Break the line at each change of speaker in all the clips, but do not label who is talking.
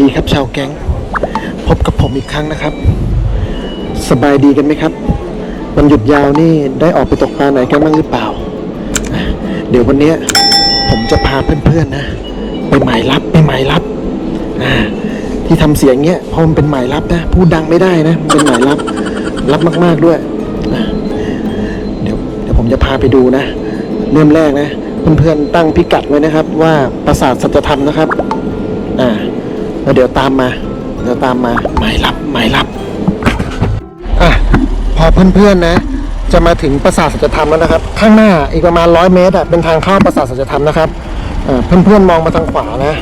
ดีครับชาวแก๊ง พบกับผมอีกครั้งนะครับ สบายดีกันไหมครับ วันหยุดยาวนี่ได้ออกไปตกปลาไหนกันบ้างหรือเปล่า เดี๋ยววันนี้ผมจะพาเพื่อนๆนะ ไปหมายลับไปหมายลับที่ทำเสียงเงี้ยเพราะมันเป็นหมายลับนะพูดดังไม่ได้นะมันเป็นหมายลับลับมาก ๆด้วยเดี๋ยวเดี๋ยวผมจะพาไปดูนะ เริ่มแรกนะเพื่อนๆตั้งพิกัดไว้นะครับ ว่าปราสาทสัจธรรมนะครับ แล้วเดี๋ยวตามมา เดี๋ยวตามมาหมายลับหมายลับอะพอเพื่อนๆนะ จะมาถึงปราสาทสัจธรรมแล้วนะครับ ข้างหน้าอีกประมาณร้อยเมตรอะเป็นทางเข้าปราสาทสัจธรรมนะครับอ่าเพื่อนๆมองมาทางขวานะ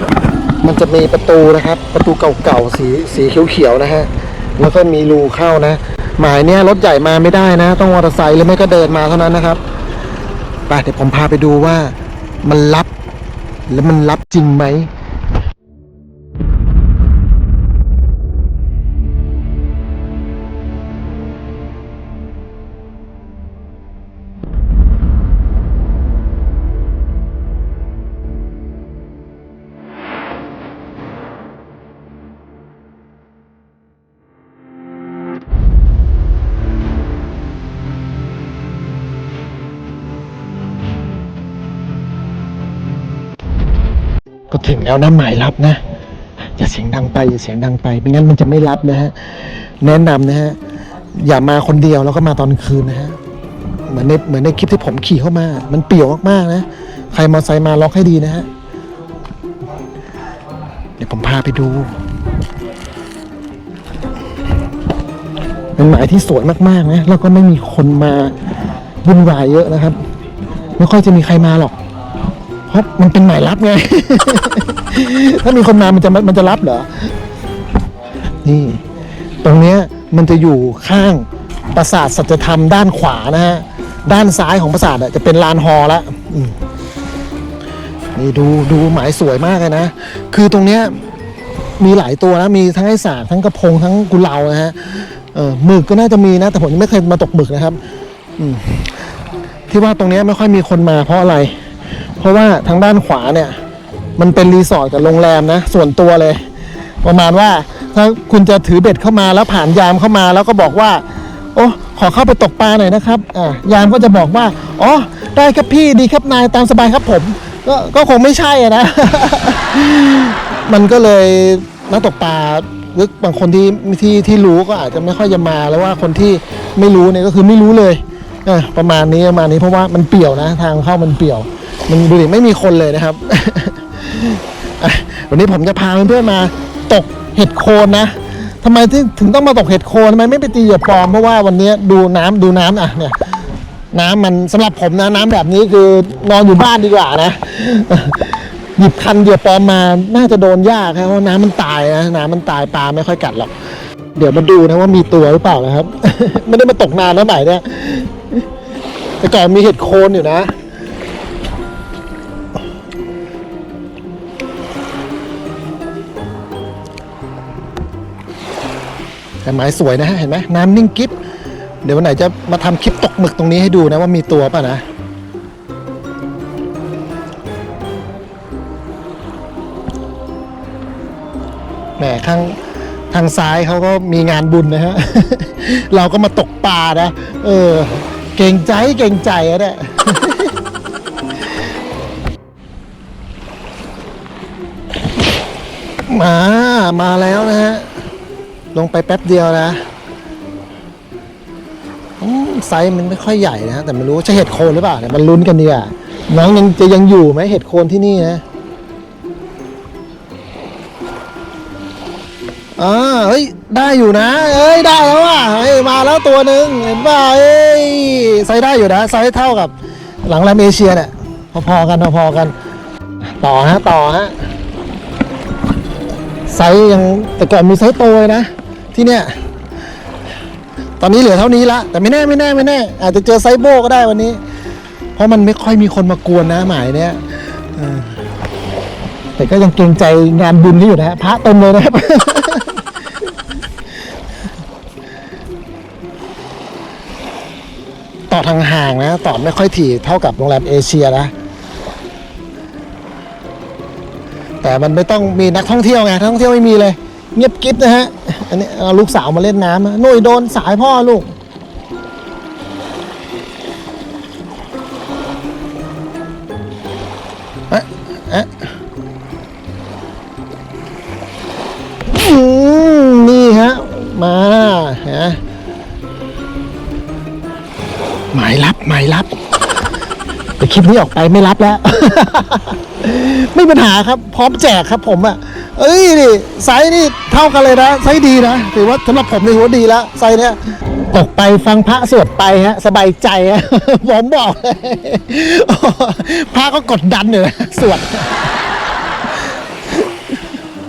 มันจะมีประตูนะครับ ประตูเก่าๆสีสีเขียวๆนะฮะแล้วก็มีรูเข้านะ หมายเนี้ยรถใหญ่มาไม่ได้นะ ต้องมอเตอร์ไซค์หรือไม่ก็เดินมาเท่านั้นนะครับไปเดี๋ยวผมพาไปดูว่ามันลับ แล้วมันลับจริงไหม ถึงแล้วนะหมายรับนะ อย่าเสียงดังไปอย่าเสียงดังไปไม่งั้นมันจะไม่รับนะฮะแนะนำนะฮะอย่ามาคนเดียวแล้วก็มาตอนคืนนะฮะเหมือนในเหมือนในคลิปที่ผมขี่เข้ามา มันเปี่ยวมากๆนะใครมอไซค์มาล็อกให้ดีนะฮะเดี๋ยวผมพาไปดูเป็นหมายที่สวยมากๆนะแล้วก็ไม่มีคนมาวุ่นวายเยอะนะครับ ไม่ค่อยจะมีใครมาหรอก เพราะมันเป็นหมายลับไง ถ้ามีคนมามันจะมันจะรับเหรอ นี่ ตรงเนี้ยมันจะอยู่ข้างปราสาทสัจธรรมด้านขวานะฮะ ด้านซ้ายของปราสาทจะเป็นลานฮอล์ละนี่ดูดูหมายสวยมากเลยนะ คือตรงเนี้ยมีหลายตัวนะ มีทั้งไอ้สาทั้งกระพงทั้งกุเลานะฮะเออหมึกก็น่าจะมีนะ แต่ผมยังไม่เคยมาตกหมึกนะครับอืที่ว่าตรงเนี้ยไม่ค่อยมีคนมาเพราะอะไร เพราะว่าทางด้านขวาเนี่ย มันเป็นรีสอร์ทกับโรงแรมนะ ส่วนตัวเลย ประมาณว่าถ้าคุณจะถือเบ็ดเข้ามาแล้วผ่านยามเข้ามาแล้วก็บอกว่า โอ้ขอเข้าไปตกปลาหน่อยนะครับอ่ายามก็จะบอกว่าอ๋อได้ครับพี่ดีครับนายตามสบายครับผมก็ก็คงไม่ใช่อะนะ มันก็เลยนักตกปลาหรือบางคนที่ที่ที่รู้ก็อาจจะไม่ค่อยจะมาแล้วว่าคนที่ไม่รู้เนี่ยก็คือไม่รู้เลย ออประมาณนี้ประมาณนี้เพราะว่ามันเปี่ยวนะ ทางเข้ามันเปี่ยว มันดูดิไม่มีคนเลยนะครับวันนี้ผมจะพาเพื่อนๆมาตกเห็ดโคนนะทำไมที่ถึงต้องมาตกเห็ดโคนทำไมไม่ไปตีเหยื่อปลอมเพราะว่าวันนี้ดูน้ำดูน้ำอะเนี่ยน้ำมันสำหรับผมนะน้ำแบบนี้คือนอนอยู่บ้านดีกว่านะหยิบคันเหยื่อปลอมมาน่าจะโดนยากครับเพราะน้ำมันตายนะน้ำมันตายปลาไม่ค่อยกัดหรอก เดี๋ยวมาดูนะว่ามีตัวหรือเปล่านะครับ ไม่ได้มาตกนานแล้วไหนเนี่ย แต่ก่อนมีเห็ดโคนอยู่นะ แต่หมายสวยนะฮะ เห็นไหมน้ำนิ่งกิ๊บเดี๋ยววันไหนจะมาทำคลิปตกหมึกตรงนี้ให้ดูนะว่ามีตัวป่ะนะแหมข้างทางซ้ายเขาก็มีงานบุญนะฮะ เราก็มาตกปลานะ เออ เก่งใจเก่งใจอะเนี่ย มามาแล้วนะฮะ ลงไปแป๊บเดียวนะอืมไซส์มันไม่ค่อยใหญ่นะแต่ไม่รู้ว่าจะเห็ดโคนหรือเปล่าเนี่ยมันลุ้นกันดีอะน้องยังจะยังอยู่ไหมเห็ดโคนที่นี่นะอ่าเฮ้ยได้อยู่นะ เอ้ยได้แล้วอะเฮ้ยมาแล้วตัวหนึ่งเห็นป่ะเอ้ยไซส์ได้อยู่นะไซส์เท่ากับหลังแรมเอเชียเนี่ยพอๆกันพอๆกัน ต่อฮะต่อฮะไซส์ยังแต่ก่อนมีไซส์โตเลยนะ ที่เนี่ย ตอนนี้เหลือเท่านี้ละแต่ไม่แน่ไม่แน่ไม่แน่ อาจจะเจอไซส์โบก็ได้วันนี้ เพราะมันไม่ค่อยมีคนมากวนนะหมายเนี้ยแต่ก็ยังเกรงใจงานบุญนี่อยู่นะฮะพระเต็มเลยนะครับ ต่อทางห่างนะ ต่อไม่ค่อยถี่เท่ากับโรงแรมเอเชียนะ แต่มันไม่ต้องมีนักท่องเที่ยวไงนักท่องเที่ยวไม่มีเลย เงียบกิ๊บนะฮะ อันนี้เอาลูกสาวมาเล่นน้ำนะหนุ่ยโดนสายพ่อลูก คลิปนี้ออกไปไม่รับแล้ว ไม่ปัญหาครับ พร้อมแจกครับผมอะเอ้ยนี่ไซส์นี่เท่ากันเลยนะไซส์ดีนะถือว่าสำหรับผมในี่ถือว่าดีแล้วไซส์เนี้ยตกไปฟังพระสวดไปฮะสบายใจฮะผมบอกเลยพระก็กดดันอยู่นะสวด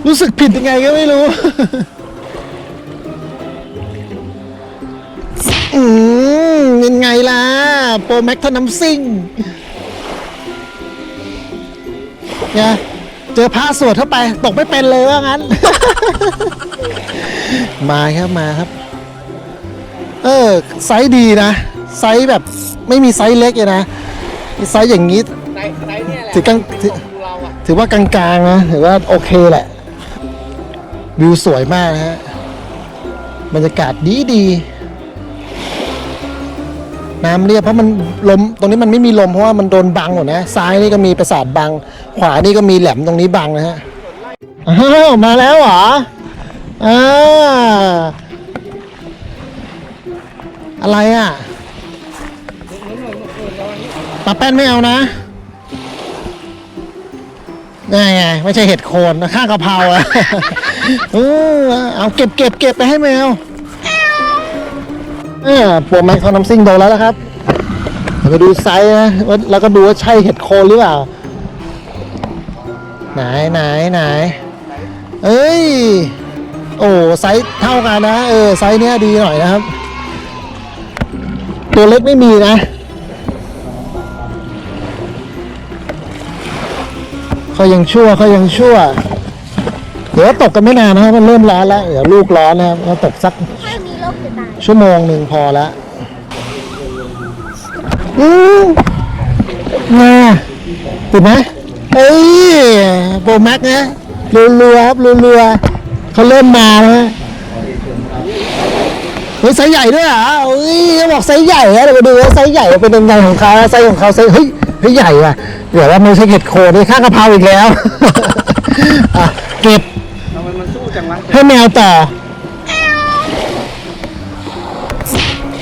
รู้สึกผิดยังไงก็ไม่รู้อืมยังไงล่ะ โปรแม็กทน้ำซิ่ง เนี่ยเจอพระสวดเข้าไปตกไม่เป็นเลยว่างั้น มาครับมาครับ เออไซส์ดีนะ ไซส์แบบไม่มีไซส์เล็กเลยนะมีไซส์อย่างนี้
ไซส์ไซส์เนี่ยแหละ
ถือกลางถือ
ของเราอะ
ถือว่ากลางๆนะถือว่าโอเคแหละ วิวสวยมากนะฮะบรรยากาศดีดีๆ น้ำเรียบเพราะมันลมตรงนี้มันไม่มีลมเพราะว่ามันโดนบังหมดนะซ้ายนี่ก็มีประสาทบัง ขวานี่ก็มีแหลมตรงนี้บังนะฮะอ้าวมาแล้วเหรออ่าอะไรอะปลาแป้นไม่เอานะไงไงไม่ใช่เห็ดโคนนข้างกะเพราอะเออเอาเก็บเก็บเก็บไปให้แมว ออปวแม็กเขาน้ำซิ่งโดนแล้วนะครับเดี๋ยวไปดูไซส์นะว่าแล้วก็ดูว่าใช่เห็ดโคนหรือเปล่า ไหนไหนไหนเอ้ย โอ้ไซส์เท่ากันนะ เออไซส์เนี้ยดีหน่อยนะครับ ตัวเล็กไม่มีนะเขายังชั่วเขายังชั่ว เดี๋ยวตกกันไม่นานนะครับมันเริ่มร้อนแล้ว เดี๋ยวลูกร้อนนะครับเราตกสัก
ถ้ามีโรคจะตาย
ชั่วโมงหนึ่งพอแล้วอืมมาติดไหมเอ้ยโปรแม็กนะรัวๆครับรัวๆเขาเริ่มมาแล้วฮะเฮ้ยไซส์ใหญ่ด้วยเหรอะเฮ้ยเขาบอกไซส์ใหญ่นะเดี๋ยวมาดูว่าไซส์ใหญ่เป็นยังไงของเขาไซส์ของเขาไซส์เฮ้ยเฮ้ยใหญ่ว่ะเดี๋ยวว่าไม่ใช่เห็ดโคนนี่ข้างกะเพราอีกแล้ว อะเก็บ
ทำไมมันสู้จังวะ
ให้แมวต่อ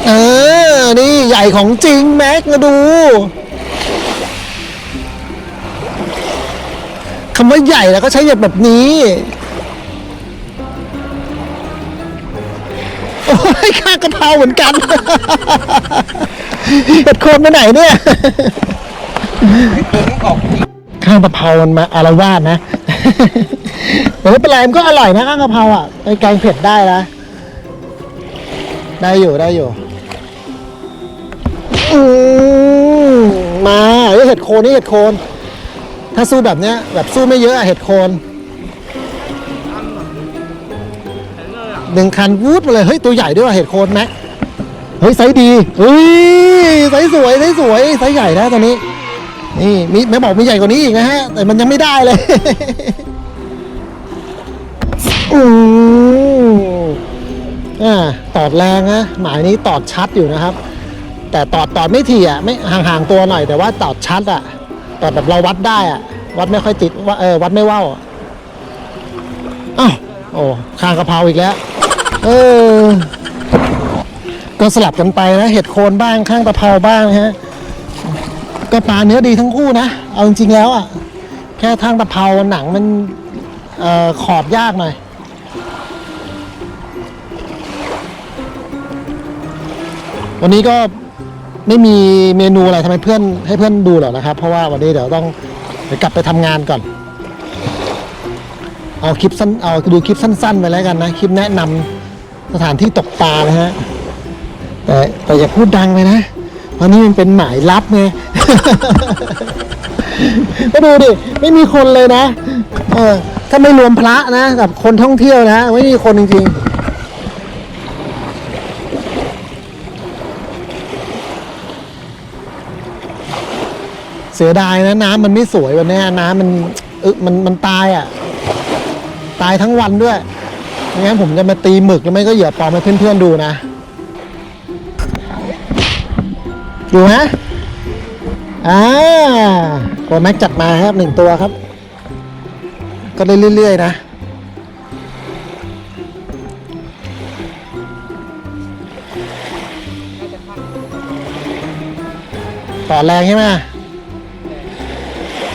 เออ นี่ใหญ่ของจริงแม็กมาดูคำว่าใหญ่แล้วก็ใช้แบบนี้ โอ้ยข้างกะเพราเหมือนกันเห็ดโคนไปไหนเนี่ย
เออต้องกจริง
ข้างกะเพรามันมาอารวาสนะแต่ไม่เป็นไรมันก็อร่อยนะข้างกะเพราอะไอแกงเผ็ดได้นะ ได้อยู่ได้อยู่ อืมมาเอ้ยเห็ดโคนนี่เห็ดโคน ถ้าสู้แบบเนี้ย แบบสู้ไม่เยอะอะเห็ดโคนหนึ่งคันวูดมาเลยเฮ้ยตัวใหญ่ด้วยว่ะเห็ดโคนแม็กเฮ้ยไซส์ดีเฮ้ยไซส์สวยไซส์สวยไซส์ใหญ่นะตัวนี้ นี่มีแม่บอกมีใหญ่กว่านี้อีกนะฮะ แต่มันยังไม่ได้เลย อืมอ่าตอดแรงนะหมายนี้ตอดชัดอยู่นะครับ แต่ตอดตอดไม่ถี่อะไม่ห่างๆตัวหน่อย แต่ว่าตอดชัดอะตอดแบบเราวัดได้อะ วัดไม่ค่อยติดว่าเออวัดไม่ว่าวอะอ้าวโอ้ข้างกะเพราอีกแล้ว เออ ก็สลับกันไปนะ เห็ดโคนบ้างข้างกะเพราบ้างฮะก็ปลาเนื้อดีทั้งคู่นะเอาจริงๆแล้วอะแค่ทางตะเภาหนังมันออขอบยากหน่อย วันนี้ก็ ไม่มีเมนูอะไรทำไมเพื่อนให้เพื่อนดูหรอกนะครับ เพราะว่าวันนี้เดี๋ยวต้องเดี๋ยวกลับไปทำงานก่อน เอาคลิปสั้นเอาดูคลิปสั้นๆไปแล้วกันนะคลิปแนะนำสถานที่ตกปลานะฮะแต่แต่อย่าพูดดังไปนะเพราะนี่มันเป็นหมายลับไง ก็ดูดิไม่มีคนเลยนะ เออถ้าไม่รวมพระนะกับคนท่องเที่ยวนะ ไม่มีคนจริงๆ เสียดายนะน้ำมันไม่สวยวันนี้น้ำมันเออมันมันตายอะ ตายทั้งวันด้วยไม่งั้นผมจะมาตีหมึกหรือไม่ก็เหยื่อปลอมให้เพื่อนๆดูนะ ดูฮะอ่าโปรแม็กจัดมาครับหนึ่งตัวครับ ก็เรื่อยๆนะต่อแรงใช่ไหม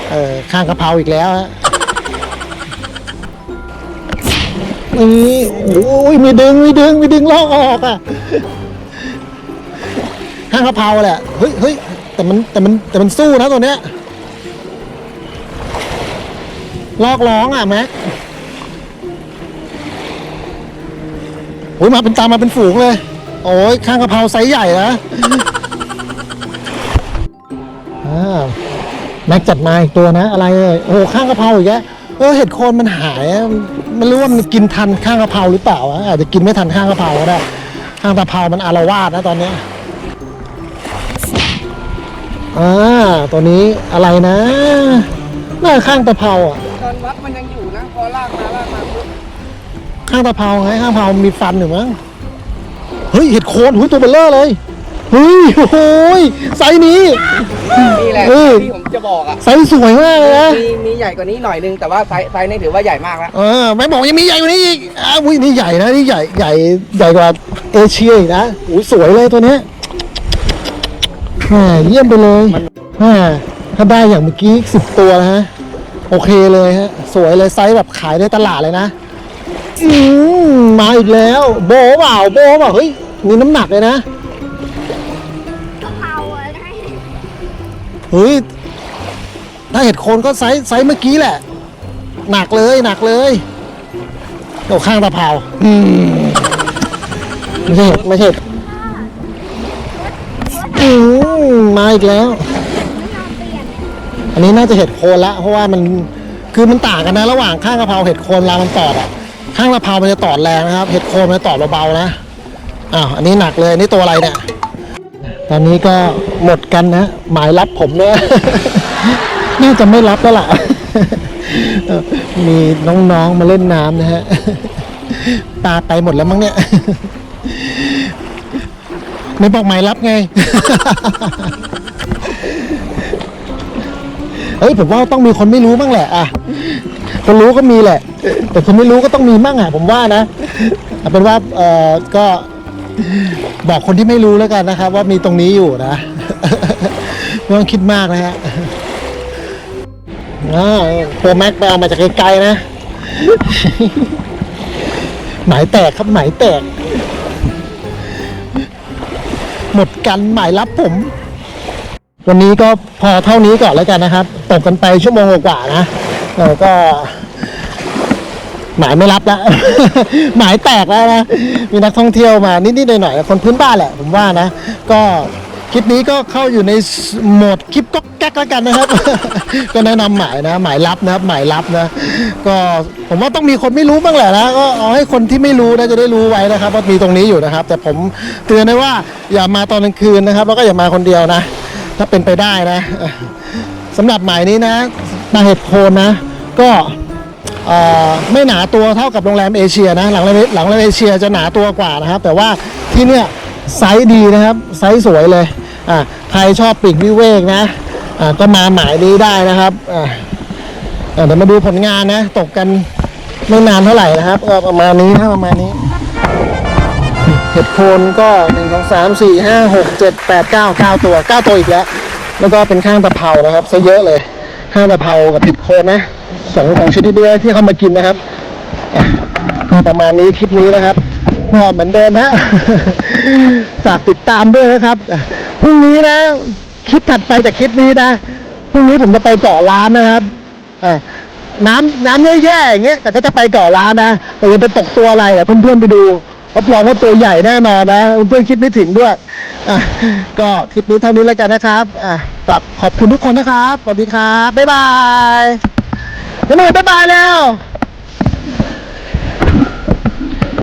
เออข้างกะเพราอีกแล้วฮะนี่โอ้ยมีดึงมีดึงมีดึงลอกออกอะข้างกะเพราแหละเฮ้ยเฮ้ยแต่มันแต่มันแต่มันสู้นะตัวเนี้ยลอกร้องอะแม็กโอ้ยมาเป็นตามมาเป็นฝูงเลย โอ้ยข้างกะเพราไซส์ใหญ่นะอ่า แม็กจัดมาอีกตัวนะ อะไรเอ่ยโอ้โหข้างกะเพราอีกแล้วเออเห็ดโคนมันหายอะไม่รู้ว่ามันกินทันข้างกะเพราหรือเปล่าอะอาจจะกินไม่ทันข้างกะเพราก็ได้ข้างกะเพรามันอารวาสนะตอนเนี้ยอ่าตัวนี้อะไรนะน่าข้างกะเพราอะ
ตอนวัดมันยังอยู่นะพอลากมาลากมาปุ๊บ
ข้างกะเพราไงข้างกะเพรามีฟันอยู่มั้งเฮ้ยเห็ดโคนหุ้ยตัวเบลเลอร์เลย เฮ้ยโอ้โหยไซส์นี้
นี่แหละ
เออ
ที่ผมจะบอกอะ
ไซส์สวยมากเลยนะ
มีมีใหญ่กว่านี้หน่อยนึงแต่ว่าไซส์ไซส์นี่ถือว่าใหญ่มากแล้ว
เออไม่บอกยังมีใหญ่กว่านี้อีกอ้าวอุ้ยนี่ใหญ่นะนี่ใหญ่ใหญ่ใหญ่กว่าเอเชียอีกนะอุ้ยสวยเลยตัวเนี้ยแหมเยี่ยมไปเลยแหมถ้าได้อย่างเมื่อกี้สิบตัวนะฮะโอเคเลยฮะสวยเลยไซส์แบบขายได้ตลาดเลยนะ อืมมาอีกแล้ว โบเปล่าโบเปล่าเฮ้ยมีน้ำหนักเลยนะ
เฮ้
ยถ้าเห็ดโคนก็ไซส์ไซส์เมื่อกี้แหละ หนักเลยหนักเลยโอ้ข้างตะเภาอืมไม่ใช่เห็ดไม่ใช่เห็ดอืมมาอีกแล้ว
อัน
นี้น่าจะเห็ดโคนละเพราะว่ามันคือมันต่างกันนะ ระหว่างข้างกะเพราเห็ดโคนลามันตอดอะข้างกะเพรามันจะตอดแรงนะครับ เห็ดโคนมันจะตอดเบาๆนะอ้าวอันนี้หนักเลยนี่ตัวอะไรเนี่ย ตอนนี้ก็หมดกันนะหมายรับผมเนี่ยน่าจะไม่รับแล้วล่ะ มีน้องๆมาเล่นน้ำนะฮะปลาไปหมดแล้วมั้งเนี่ย ไม่บอกหมายรับไง เฮ้ยผมว่าต้องมีคนไม่รู้บ้างแหละอะคนรู้ก็มีแหละ แต่คนไม่รู้ก็ต้องมีบ้างอะผมว่านะเอาเป็นว่าเออก็ บอกคนที่ไม่รู้แล้วกันนะครับ ว่ามีตรงนี้อยู่นะไม่ต้องคิดมากนะฮะอ่าตัวแม็กไปเอามาจากไกลๆนะ หมายแตกครับหมายแตก หมดกันหมายรับผม วันนี้ก็พอเท่านี้ก่อนแล้วกันนะครับ ตกกันไปชั่วโมงกว่าๆนะเราก็ หมายไม่รับแล้วหมายแตกแล้วนะ มีนักท่องเที่ยวมานิดๆหน่อยๆคนพื้นบ้านแหละ ผมว่านะ ก็คลิปนี้ก็เข้าอยู่ในโหมดคลิปก็แก๊กแล้วกันนะครับ ก็แนะนำหมายนะ หมายรับนะครับ หมายรับนะ ก็ผมว่าต้องมีคนไม่รู้บ้างแหละนะ ก็เอาให้คนที่ไม่รู้นะจะได้รู้ไว้นะครับว่ามีตรงนี้อยู่นะครับ แต่ผมเตือนไว้ว่าอย่ามาตอนกลางคืนนะครับ แล้วก็อย่ามาคนเดียวนะ ถ้าเป็นไปได้นะสำหรับหมายนี้นะปลาเห็ดโคนนะ ก็ ไม่หนาตัวเท่ากับโรงแรมเอเชียนะหลังโรงแรมหลังโรงแรมเอเชียจะหนาตัวกว่านะครับ แต่ว่าที่เนี่ยไซส์ดีนะครับไซส์สวยเลยอ่าใครชอบปีกวิเวกนะอ่าก็มาหมายนี้ได้นะครับอ่าอ่าเดี๋ยวมาดูผลงานนะ ตกกันไม่นานเท่าไหร่นะครับก็ประมาณนี้นะประมาณนี้เห็ดโคนก็หนึ่งสองสามสี่ห้าหกเจ็ดแปดเก้าเก้าตัวเก้าตัวอีกแล้ว แล้วก็เป็นข้างตะเภานะครับซะเยอะเลยข้างตะเภากับเห็ดโคนนะ สองของชนิดนี้ที่เขามากินนะครับก็ประมาณนี้คลิปนี้นะครับก็เหมือนเดิมฮะฝากติดตามด้วยนะครับพรุ่งนี้นะคลิปถัดไปจากคลิปนี้นะพรุ่งนี้ผมจะไปเกาะล้านนะครับอะน้ำน้ำแย่ๆอย่างเงี้ยแต่ก็จะไปเกาะล้านนะแต่จะไปตกตัวอะไรเดี๋ยวเพื่อนๆไปดูรับรองว่าตัวใหญ่แน่นอนนะเพื่อนคิดไม่ถึงด้วยอะก็คลิปนี้เท่านี้แล้วกันนะครับอะกลับขอบคุณทุกคนนะครับสวัสดีครับบ๊ายบาย เดี๋ยวหน่อยบ๊ายบายแล้ว